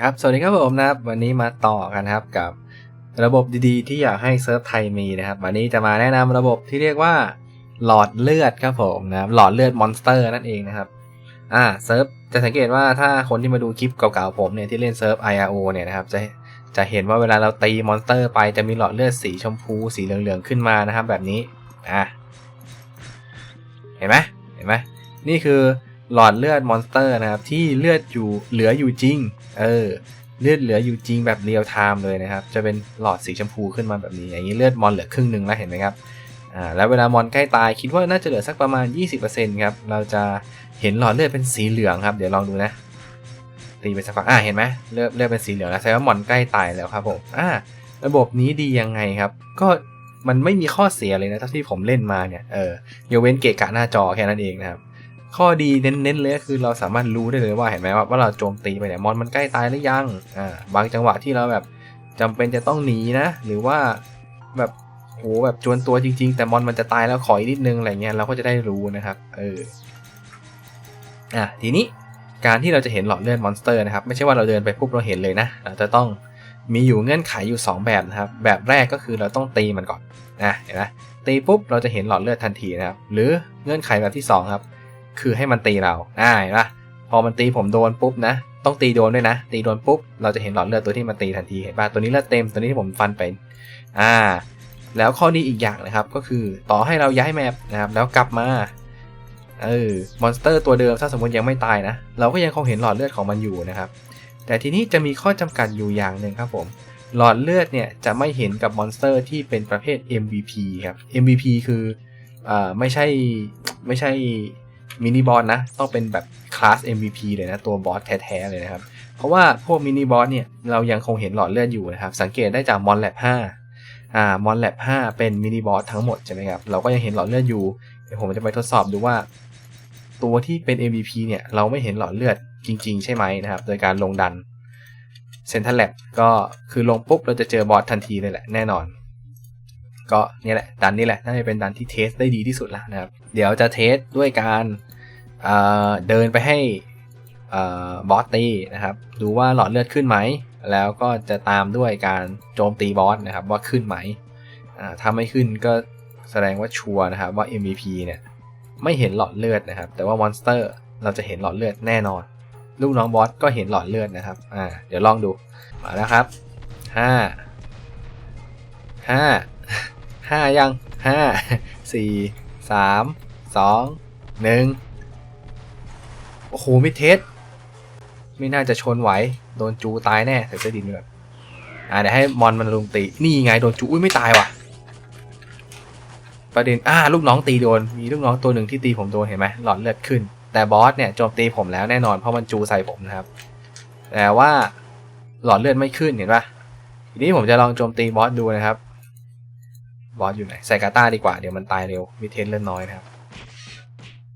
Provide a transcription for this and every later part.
ครับ สวัสดีครับผมนะครับวันนี้มาต่อกันครับกับระบบดีๆ ที่อยากให้เซิร์ฟไทยมีนะครับวันนี้จะมาแนะนำระบบที่เรียกว่าหลอดเลือดครับผมนะครับหลอดเลือดมอนสเตอร์นั่นเองนะครับอ่าเซิร์ฟจะสังเกตว่าถ้าคนที่มาดูคลิปเก่าๆผมเนี่ยที่เล่นเซิร์ฟ IRO เนี่ยนะครับจะจะเห็นว่าเวลาเราตีมอนสเตอร์ไปจะมีหลอดเลือดสีชมพูสีเหลืองๆขึ้นมานะครับแบบนี้อะเห็นไหมเห็นไหมนี่คือ หลอดเลือดมอนสเตอร์นะครับ ที่เลือดอยู่เหลืออยู่จริง เออ เลือดเหลืออยู่จริงแบบเรียลไทม์เลยนะครับ จะเป็นหลอดสีชมพูขึ้นมาแบบนี้ อย่างนี้เลือดมอนเหลือครึ่งหนึ่งแล้วเห็นไหมครับอ่าแล้วเวลามอนใกล้ตายคิดว่าน่าจะเหลือสักประมาณ 20%ครับเราจะเห็นหลอดเลือดเป็นสีเหลืองครับ เดี๋ยวลองดูนะตีไปสักพักอ่าเห็นไหมเลือดเลือดเป็นสีเหลืองแล้วแสดงว่ามอนใกล้ตายแล้วครับผมอ่าระบบนี้ดียังไงครับ ก็มันไม่มีข้อเสียเลยนะเท่าที่ผมเล่นมาเนี่ยเออยกเว้นเกะกะหน้าจอแค่นั้นเองนะครับ ข้อดีเน้นๆเลยก็คือเราสามารถรู้ได้เลยว่าเห็นไหมว่าว่าเราโจมตีไปเนี่ยมอนมันใกล้ตายหรือยังอ่าบางจังหวะที่เราแบบจำเป็นจะต้องหนีนะ หรือว่าแบบโหแบบจวนตัวจริง ๆ แต่มอนมันจะตายแล้วขออีกนิดนึงอะไรเงี้ยเราก็จะได้รู้นะครับเอออะทีนี้การที่เราจะเห็นหลอดเลือดมอนสเตอร์นะครับไม่ใช่ว่าเราเดินไปปุ๊บเราเห็นเลยนะเราจะต้องมีอยู่เงื่อนไขอยู่ 2 แบบนะครับ แบบแรกก็คือเราต้องตีมันก่อนนะเห็นไหมตีปุ๊บเราจะเห็นหลอดเลือดทันทีนะครับ หรือเงื่อนไขแบบที่2ครับ คือให้มันตีเราอ่าเห็นปะพอมันตีผมโดนปุ๊บนะ ต้องตีโดนด้วยนะ ตีโดนปุ๊บ เราจะเห็นหลอดเลือดตัวที่มันตีทันทีเห็นปะตัวนี้เลือดเต็ม ตัวนี้ที่ผมฟันไป อ่า แล้วข้อดีอีกอย่างนะครับ ก็คือต่อให้เราย้ายแมปนะครับ แล้วกลับมา เออ มอนสเตอร์ตัวเดิมถ้าสมมติยังไม่ตายนะ เราก็ยังคงเห็นหลอดเลือดของมันอยู่นะครับ แต่ทีนี้จะมีข้อจำกัดอยู่อย่างหนึ่งครับผม หลอดเลือดเนี่ยจะไม่เห็นกับมอนสเตอร์ที่เป็นประเภท MVP ครับ MVP คือ อ่า ไม่ใช่ ไม่ใช่ มินิบอสนะ ต้องเป็นแบบคลาส MVP เลยนะ ตัวบอสแท้ๆเลยนะครับ เพราะว่าพวกมินิบอสเนี่ย เรายังคงเห็นหลอดเลือดอยู่นะครับ สังเกตได้จากมอนแลบ5อ่ามอนแลบ5เป็นมินิบอสทั้งหมดใช่ไหมครับ เราก็ยังเห็นหลอดเลือดอยู่ เดี๋ยวผมจะไปทดสอบดูว่า ตัวที่เป็น MVP เนี่ย เราไม่เห็นหลอดเลือดจริง ๆ ใช่ไหมนะครับ โดยการลงดันเซนทัลแลบก็คือลงปุ๊บเราจะเจอบอสทันทีเลยแหละแน่นอน ก็เนี่ยแหละดันนี่แหละน่าจะเป็นดันที่เทสได้ดีที่สุดแล้วนะครับ เดี๋ยวจะเทสด้วยการเเดินไปให้บอสตีนะครับ ดูว่าหลอดเลือดขึ้นไหม แล้วก็จะตามด้วยการโจมตีบอสนะครับว่าขึ้นไหมถ้าไม่ขึ้นก็แสดงว่าชัวร์นะครับว่า MVP เนี่ยไม่เห็นหลอดเลือดนะครับ แต่ว่ามอนสเตอร์เราจะเห็นหลอดเลือดแน่นอน ลูกน้องบอสก็เห็นหลอดเลือดนะครับอ่าเดี๋ยวลองดูมาแล้วครับห้า ห้ายังห้าสี่สามสองหนึ่งโอ้โหมิเทสไม่น่าจะชนไหว โดนจูตายแน่ใส่เสื้อดินไปก่อนอ่าเดี๋ยวให้มอนมันลุมตี นี่ไงโดนจูอุ้ยไม่ตายว่ะ ประเด็นอ่าลูกน้องตีโดน มีลูกน้องตัวหนึ่งที่ตีผมโดนเห็นไหมหลอดเลือดขึ้น แต่บอสเนี่ยโจมตีผมแล้วแน่นอนเพราะมันจูใส่ผมนะครับ แต่ว่าหลอดเลือดไม่ขึ้นเห็นปะทีนี้ผมจะลองโจมตีบอสดูนะครับ บอสอยู่ไหนใส่กาตาดีกว่าเดี๋ยวมันตายเร็วมีเทนเลือดน้อยนะครับ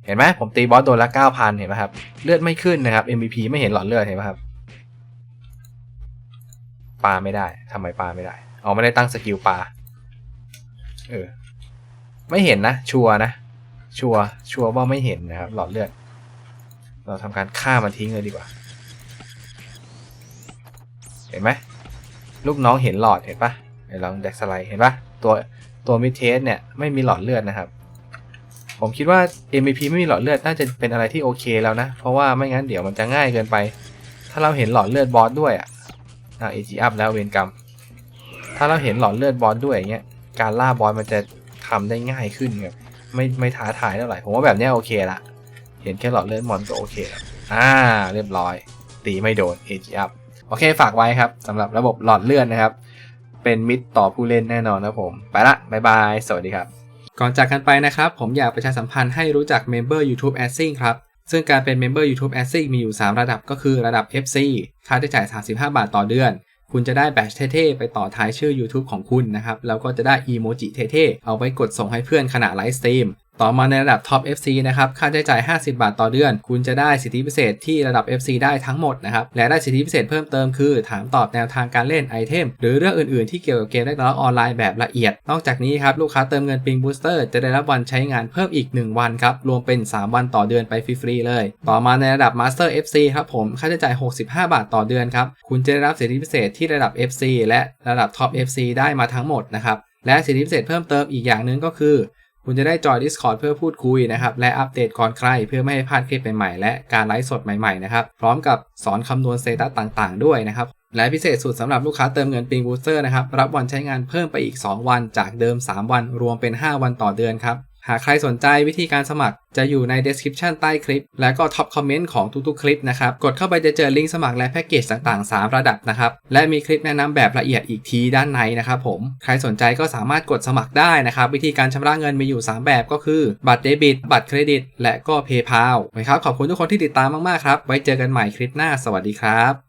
เห็นไหมผมตีบอสโดนละเก้าพันเห็นไหมครับเลือดไม่ขึ้นนะครับ MVP ไม่เห็นหลอดเลือดเห็นไหมครับปาไม่ได้ทำไมปาไม่ได้อ๋อไม่ได้ตั้งสกิลปาเออไม่เห็นนะ ชัวนะชัวชัวว่าไม่เห็นนะครับ หลอดเลือด เราทำการฆ่ามันทิ้งเลยดีกว่า เห็นไหมลูกน้องเห็นหลอดเห็นปะเดี๋ยวลองแดกสไลด์เห็นปะตัว ตัวมิเทสเนี่ยไม่มีหลอดเลือดนะครับ ผมคิดว่า MVP ไม่มีหลอดเลือดน่าจะเป็นอะไรที่โอเคแล้วนะ เพราะว่าไม่งั้นเดี๋ยวมันจะง่ายเกินไป ถ้าเราเห็นหลอดเลือดบอสด้วยอะอ่าเอจีอัพแล้วเวรกรรม ถ้าเราเห็นหลอดเลือดบอสด้วยอย่างเงี้ยการล่าบอสมันจะทำได้ง่ายขึ้นครับไม่ไม่ท้าทายเท่าไหร่ผมว่าแบบนี้โอเคละเห็นแค่หลอดเลือดมอนก็โอเคแล้วอ่าเรียบร้อย ตีไม่โดนเอจีอัพโอเคฝากไว้ครับสำหรับระบบหลอดเลือดนะครับ เป็นมิตรต่อผู้เล่นแน่นอนนะผม ไปละบายบาย สวัสดีครับ ก่อนจากกันไปนะครับ ผมอยากประชาสัมพันธ์ให้รู้จัก Member YouTube a d s i n g ครับ ซึ่งการเป็น Member YouTube a d s i n g มีอยู่ 3 ระดับก็คือระดับ FC ค่าใช้จ่าย 35 บาทต่อเดือน คุณจะได้แบชเท่ๆ ไปต่อท้ายชื่อ YouTube ของคุณนะครับ แล้วก็จะได้อีโมจิเท่ๆ เอาไว้กดส่งให้เพื่อนขณะไลฟ์สตรีม ต่อมาในระดับ Top FC นะครับ ค่าใช้จ่าย 50 บาทต่อเดือน คุณจะได้สิทธิพิเศษที่ระดับ FC ได้ทั้งหมดนะครับ และได้สิทธิพิเศษเพิ่มเติมคือ ถามตอบแนวทางการเล่นไอเทม หรือเรื่องอื่นๆที่เกี่ยวกับเกมได้แล้วออนไลน์แบบละเอียด นอกจากนี้ครับ ลูกค้าเติมเงินปิงบูสเตอร์จะได้รับวันใช้งานเพิ่มอีก 1 วันครับ รวมเป็น 3 วันต่อเดือนไปฟรีๆเลย ต่อมาในระดับ Master FC ครับผม ค่าใช้จ่าย 65 บาทต่อเดือนครับ คุณจะได้รับสิทธิพิเศษที่ระดับ FC และระดับ Top FC ได้มาทั้งหมดนะครับและสิทธิพิเศษเพิ่มเติมอีกอย่างหนึ่งก็คือ คุณจะได้จอย Discord เพื่อพูดคุยนะครับ และอัปเดตก่อนใครเพื่อไม่ให้พลาดคลิปใหม่ๆ และการไลฟ์สดใหม่ๆนะครับ พร้อมกับสอนคำนวณเตตัสต่างๆ ด้วยนะครับ และพิเศษสุดสำหรับลูกค้าเติมเงินปิงบูสเตอร์นะครับ รับวันใช้งานเพิ่มไปอีก 2 วันจากเดิม 3 วัน รวมเป็น 5 วันต่อเดือนครับ หากใครสนใจวิธีการสมัครจะอยู่ใน description ใต้คลิป และก็ท็อปคอมเมนต์ของทุกๆ คลิปนะครับ กดเข้าไปจะเจอลิงก์สมัครและแพ็กเกจต่างๆ 3 ระดับนะครับ และมีคลิปแนะนำแบบละเอียดอีกทีด้านในนะครับผม ใครสนใจก็สามารถกดสมัครได้นะครับ วิธีการชำระเงินมีอยู่ 3 แบบก็คือ บัตรเดบิต บัตรเครดิต และก็ PayPal นะครับขอบคุณทุกคนที่ติดตามมากๆครับ ไว้เจอกันใหม่คลิปหน้า สวัสดีครับ